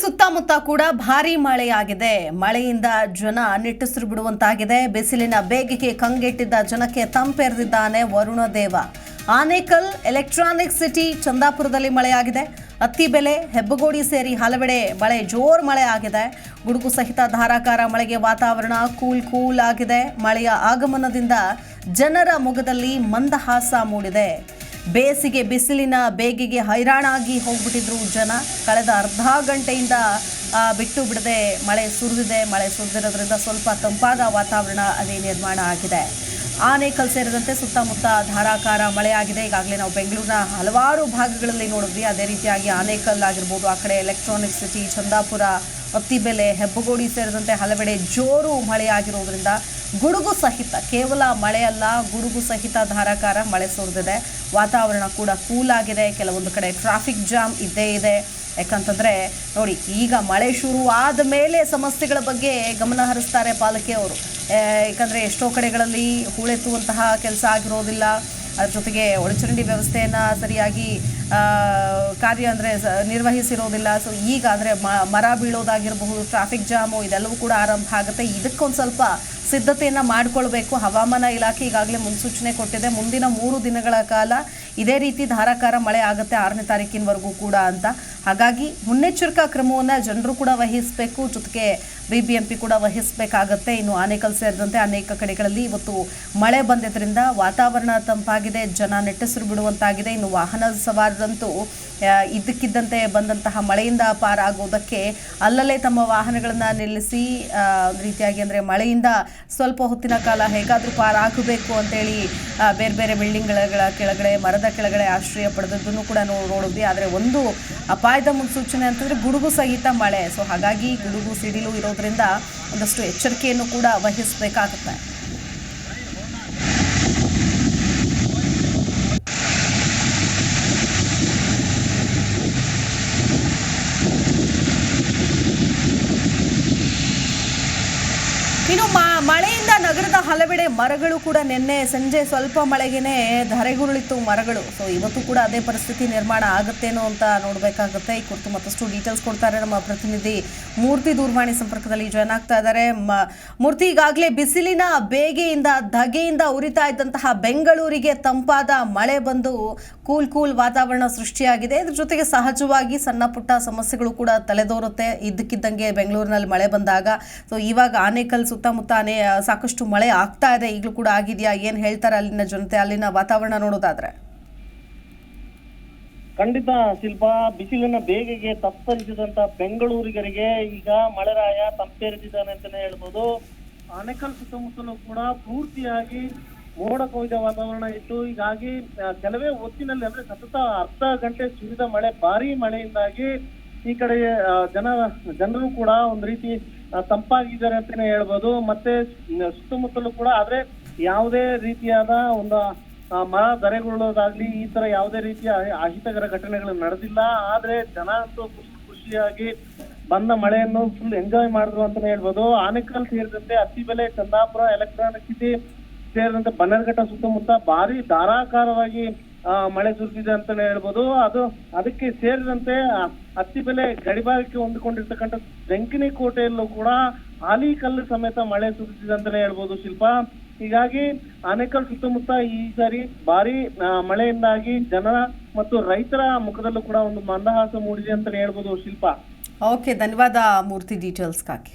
ಸುತ್ತಮುತ್ತ ಕೂಡ ಭಾರಿ ಮಳೆಯಾಗಿದೆ. ಮಳೆಯಿಂದ ಜನ ನಿಟ್ಟುಸಿರು ಬಿಡುವಂತಾಗಿದೆ. ಬಿಸಿಲಿನ ಬೇಗಿಗೆ ಕಂಗೆಟ್ಟಿದ್ದ ಜನಕ್ಕೆ ತಂಪೆರೆದಿದ್ದಾನೆ ವರುಣ ದೇವ. ಆನೇಕಲ್ ಎಲೆಕ್ಟ್ರಾನಿಕ್ ಸಿಟಿ ಚಂದಾಪುರದಲ್ಲಿ ಮಳೆಯಾಗಿದೆ. ಅತ್ತಿ ಬೆಲೆ, ಹೆಬ್ಬಗೋಡಿ ಸೇರಿ ಹಲವೆಡೆ ಮಳೆ, ಜೋರ್ ಮಳೆ ಆಗಿದೆ. ಗುಡುಗು ಸಹಿತ ಧಾರಾಕಾರ ಮಳೆಗೆ ವಾತಾವರಣ ಕೂಲ್ ಕೂಲ್ ಆಗಿದೆ. ಮಳೆಯ ಆಗಮನದಿಂದ ಜನರ ಮುಖದಲ್ಲಿ ಮಂದಹಾಸ ಮೂಡಿದೆ. ಬೇಸಿಗೆ ಬಿಸಿಲಿನ ಬೇಗಿಗೆ ಹೈರಾಣಾಗಿ ಹೋಗ್ಬಿಟ್ಟಿದ್ರು ಜನ. ಕಳೆದ ಅರ್ಧ ಗಂಟೆಯಿಂದ ಬಿಟ್ಟು ಬಿಡದೆ ಮಳೆ ಸುರಿದಿದೆ. ಮಳೆ ಸುರಿದಿರೋದ್ರಿಂದ ಸ್ವಲ್ಪ ತಂಪಾದ ವಾತಾವರಣ ಅಲ್ಲಿ ನಿರ್ಮಾಣ ಆಗಿದೆ. ಆನೇಕಲ್ ಸೇರಿದಂತೆ ಸುತ್ತಮುತ್ತ ಧಾರಾಕಾರ ಮಳೆಯಾಗಿದೆ ಈಗಾಗಲೇ ನಾವು ಬೆಂಗಳೂರಿನ ಹಲವಾರು ಭಾಗಗಳಲ್ಲಿ ನೋಡಿದ್ವಿ. ಅದೇ ರೀತಿಯಾಗಿ ಆನೇಕಲ್ ಆಗಿರ್ಬೋದು, ಆ ಕಡೆ ಎಲೆಕ್ಟ್ರಾನಿಕ್ ಸಿಟಿ ಚಂದಾಪುರ, ಅತ್ತಿಬೆಲೆ, ಹೆಬ್ಬಗೋಡಿ ಸೇರಿದಂತೆ ಹಲವೆಡೆ ಜೋರು ಮಳೆಯಾಗಿರೋದ್ರಿಂದ ಗುಡುಗು ಸಹಿತ, ಕೇವಲ ಮಳೆಯಲ್ಲ, ಗುಡುಗು ಸಹಿತ ಧಾರಾಕಾರ ಮಳೆ ಸುರಿದಿದೆ. ವಾತಾವರಣ ಕೂಡ ಕೂಲ್ ಆಗಿದೆ. ಕೆಲವೊಂದು ಕಡೆ ಟ್ರಾಫಿಕ್ ಜಾಮ್ ಇದ್ದೇ ಇದೆ. ಯಾಕಂತಂದರೆ, ನೋಡಿ, ಈಗ ಮಳೆ ಶುರು ಆದ ಮೇಲೆ ಸಮಸ್ಯೆಗಳ ಬಗ್ಗೆ ಗಮನ ಹರಿಸ್ತಾರೆ ಪಾಲಿಕೆಯವರು. ಅವರು ಯಾಕಂದ್ರೆ ಎಷ್ಟೋ ಕಡೆಗಳಲ್ಲಿ ಹೂಳೆತ್ತುವಂತಹ ಕೆಲಸ ಆಗಿರೋದಿಲ್ಲ. ಅದ್ರ ಜೊತೆಗೆ ಒಳಚರಂಡಿ ವ್ಯವಸ್ಥೆಯನ್ನು ಸರಿಯಾಗಿ ಕಾರ್ಯ ಅಂದರೆ ನಿರ್ವಹಿಸಿರೋದಿಲ್ಲ. ಸೊ ಈಗ ಅಂದರೆ ಮರ ಬೀಳೋದಾಗಿರಬಹುದು ಟ್ರಾಫಿಕ್ ಜಾಮು ಇದೆಲ್ಲವೂ ಕೂಡ ಆರಂಭ ಆಗುತ್ತೆ. ಇದಕ್ಕೊಂದು ಸ್ವಲ್ಪ ಸಿದ್ಧತೆಯನ್ನು ಮಾಡಿಕೊಳ್ಬೇಕು. ಹವಾಮಾನ ಇಲಾಖೆ ಈಗಾಗಲೇ ಮುನ್ಸೂಚನೆ ಕೊಟ್ಟಿದೆ. ಮುಂದಿನ ಮೂರು ದಿನಗಳ ಕಾಲ ಇದೇ ರೀತಿ ಧಾರಾಕಾರ ಮಳೆ ಆಗುತ್ತೆ ಆರನೇ ತಾರೀಕಿನವರೆಗೂ ಕೂಡ ಅಂತ. ಹಾಗಾಗಿ ಮುನ್ನೆಚ್ಚರಿಕಾ ಕ್ರಮವನ್ನು ಜನರು ಕೂಡ ವಹಿಸಬೇಕು. ಜೊತೆಗೆ ಬಿ ಬಿ ಎಂ ಪಿ ಕೂಡ ವಹಿಸಬೇಕಾಗತ್ತೆ. ಇನ್ನು ಆನೇಕಲ್ ಸೇರಿದಂತೆ ಅನೇಕ ಕಡೆಗಳಲ್ಲಿ ಇವತ್ತು ಮಳೆ ಬಂದಿದ್ದರಿಂದ ವಾತಾವರಣ ತಂಪಾಗಿದೆ. ಜನ ನೆಟ್ಟಸಿರು ಬಿಡುವಂತಾಗಿದೆ. ಇನ್ನು ವಾಹನ ಸವಾರದಂತೂ ಇದ್ದಕ್ಕಿದ್ದಂತೆ ಬಂದಂತಹ ಮಳೆಯಿಂದ ಪಾರಾಗೋದಕ್ಕೆ ಅಲ್ಲಲ್ಲೇ ತಮ್ಮ ವಾಹನಗಳನ್ನು ನಿಲ್ಲಿಸಿ ರೀತಿಯಾಗಿ ಅಂದರೆ ಮಳೆಯಿಂದ ಸ್ವಲ್ಪ ಹೊತ್ತಿನ ಕಾಲ ಹೇಗಾದರೂ ಪಾರಾಗಬೇಕು ಅಂತೇಳಿ ಬೇರೆ ಬೇರೆ ಬಿಲ್ಡಿಂಗ್ಗಳ ಕೆಳಗಡೆ, ಮರದ ಕೆಳಗಡೆ ಆಶ್ರಯ ಪಡೆದದ್ದನ್ನು ಕೂಡ ನಾವು ನೋಡಿದ್ವಿ. ಆದರೆ ಒಂದು ಅಪಾಯದ ಮುನ್ಸೂಚನೆ ಅಂತಂದರೆ ಗುಡುಗು ಸಹಿತ ಮಳೆ. ಸೊ ಹಾಗಾಗಿ ಗುಡುಗು ಸಿಡಿಲು ಇರೋದ್ರಿಂದ ಒಂದಷ್ಟು ಎಚ್ಚರಿಕೆಯನ್ನು ಕೂಡ ವಹಿಸಬೇಕಾಗುತ್ತೆ. ಇನ್ನು ಮಳೆಯಿಂದ ನಗರದ ಹಲವೆಡೆ ಮರಗಳು ಕೂಡ ನಿನ್ನೆ ಸಂಜೆ ಸ್ವಲ್ಪ ಮಳೆಗೇನೆ ಧರೆಗುರುಳಿತ್ತು ಮರಗಳು. ಸೊ ಇವತ್ತು ಕೂಡ ಅದೇ ಪರಿಸ್ಥಿತಿ ನಿರ್ಮಾಣ ಆಗುತ್ತೇನೋ ಅಂತ ನೋಡಬೇಕಾಗುತ್ತೆ. ಈ ಕುರಿತು ಮತ್ತಷ್ಟು ಡೀಟೇಲ್ಸ್ ಕೊಡ್ತಾರೆ ನಮ್ಮ ಪ್ರತಿನಿಧಿ ಮೂರ್ತಿ ದೂರವಾಣಿ ಸಂಪರ್ಕದಲ್ಲಿ ಜಾಯ್ನ್ ಆಗ್ತಾ ಇದ್ದಾರೆ. ಮೂರ್ತಿ, ಈಗಾಗಲೇ ಬಿಸಿಲಿನ ಬೇಗೆಯಿಂದ, ಧಗೆಯಿಂದ ಉರಿತಾ ಇದ್ದಂತಹ ಬೆಂಗಳೂರಿಗೆ ತಂಪಾದ ಮಳೆ ಬಂದು ಕೂಲ್ ಕೂಲ್ ವಾತಾವರಣ ಸೃಷ್ಟಿಯಾಗಿದೆ. ಇದ್ರ ಜೊತೆಗೆ ಸಹಜವಾಗಿ ಸಣ್ಣ ಪುಟ್ಟ ಸಮಸ್ಯೆಗಳು ಕೂಡ ತಲೆದೋರುತ್ತೆ. ಇದ್ದಕ್ಕಿದ್ದಂಗೆ ಬೆಂಗಳೂರಿನಲ್ಲಿ ಮಳೆ ಬಂದಾಗ. ಸೊ ಇವಾಗ ಆನೇಕಲ್ ಸುತ್ತಮುತ್ತ ಸಾಕಷ್ಟು ಮಳೆ ಆಗ್ತಾ ಇದೆ, ಈಗಲೂ ಕೂಡ ಆಗಿದೆಯಾ, ಏನು ಹೇಳ್ತಾರೆ ಅಲ್ಲಿನ ಜನತೆ, ಅಲ್ಲಿನ ವಾತಾವರಣ ನೋಡೋದಾದ್ರೆ? ಖಂಡಿತ ಶಿಲ್ಪ, ಬಿಸಿಲಿನ ಬೇಗೆಗೆ ತತ್ತರಿಸಿದಂತ ಬೆಂಗಳೂರಿಗರಿಗೆ ಈಗ ಮಳೆರಾಯ ತಂಪೇರಿಸಿದ್ದಾನೆ ಅಂತಾನೆ ಹೇಳ್ಬೋದು. ಆನೇಕಲ್ ಸುತ್ತಮುತ್ತಲೂ ಕೂಡ ಪೂರ್ತಿಯಾಗಿ ಮೋಡ ಕೊಯ್ದ ವಾತಾವರಣ ಇತ್ತು. ಹೀಗಾಗಿ ಕೆಲವೇ ಹೊತ್ತಿನಲ್ಲಿ, ಅಂದ್ರೆ ಸತತ ಅರ್ಧ ಗಂಟೆ ಸುರಿದ ಮಳೆ, ಭಾರಿ ಮಳೆಯಿಂದಾಗಿ ಈ ಕಡೆ ಜನ, ಜನರು ಕೂಡ ಒಂದು ರೀತಿ ತಂಪಾಗಿದ್ದಾರೆ ಅಂತಾನೆ ಹೇಳ್ಬೋದು. ಮತ್ತೆ ಸುತ್ತಮುತ್ತಲೂ ಕೂಡ ಆದ್ರೆ ಯಾವುದೇ ರೀತಿಯಾದ ಒಂದು ಮರ ಧರೆಗೊಳ್ಳೋದಾಗ್ಲಿ ಈ ತರ ಯಾವುದೇ ರೀತಿಯ ಅಹಿ- ಅಹಿತಕರ ಘಟನೆಗಳು ನಡೆದಿಲ್ಲ. ಆದ್ರೆ ಜನ ಅಂತೂ ಖುಷಿ, ಖುಷಿಯಾಗಿ ಬಂದ ಮಳೆಯನ್ನು ಫುಲ್ ಎಂಜಾಯ್ ಮಾಡಿದ್ರು ಅಂತಾನೆ ಹೇಳ್ಬೋದು. ಆನೆಕಲ್ ಸೇರಿದಂತೆ ಅತ್ತಿಬೆಲೆ ಚಂದಾಪುರ ಎಲೆಕ್ಟ್ರಾನಿಕ್ ಸಿಟಿ ಸೇರಿದಂತೆ ಬನ್ನರ್ಘಟ್ಟ ಸುತ್ತಮುತ್ತ ಭಾರಿ ಧಾರಾಕಾರವಾಗಿ ಮಳೆ ಸುರಿದಿದೆ ಅಂತಾನೆ ಹೇಳ್ಬೋದು. ಅದು ಅದಕ್ಕೆ ಸೇರಿದಂತೆ ಹತ್ತಿ ಬೆಲೆ ಗಡಿಭಾಗಕ್ಕೆ ಹೊಂದಿಕೊಂಡಿರ್ತಕ್ಕಂಥ ಜಂಕಿನಿ ಕೋಟೆಯಲ್ಲೂ ಕೂಡ ಆಲಿ ಕಲ್ಲು ಸಮೇತ ಮಳೆ ಸುರಿದಿದೆ ಅಂತಾನೆ ಹೇಳ್ಬೋದು ಶಿಲ್ಪ. ಹೀಗಾಗಿ ಆನೇಕಲ್ ಸುತ್ತಮುತ್ತ ಈ ಸಾರಿ ಭಾರಿ ಮಳೆಯಿಂದಾಗಿ ಜನರ ಮತ್ತು ರೈತರ ಮುಖದಲ್ಲೂ ಕೂಡ ಒಂದು ಮಂದಹಾಸ ಮೂಡಿದೆ ಅಂತಾನೆ ಹೇಳ್ಬೋದು ಶಿಲ್ಪ. ಓಕೆ ಧನ್ಯವಾದ ಮೂರ್ತಿ ಡೀಟೇಲ್ಸ್ ಡೀಟೇಲ್ಸ್ಗಾಗಿ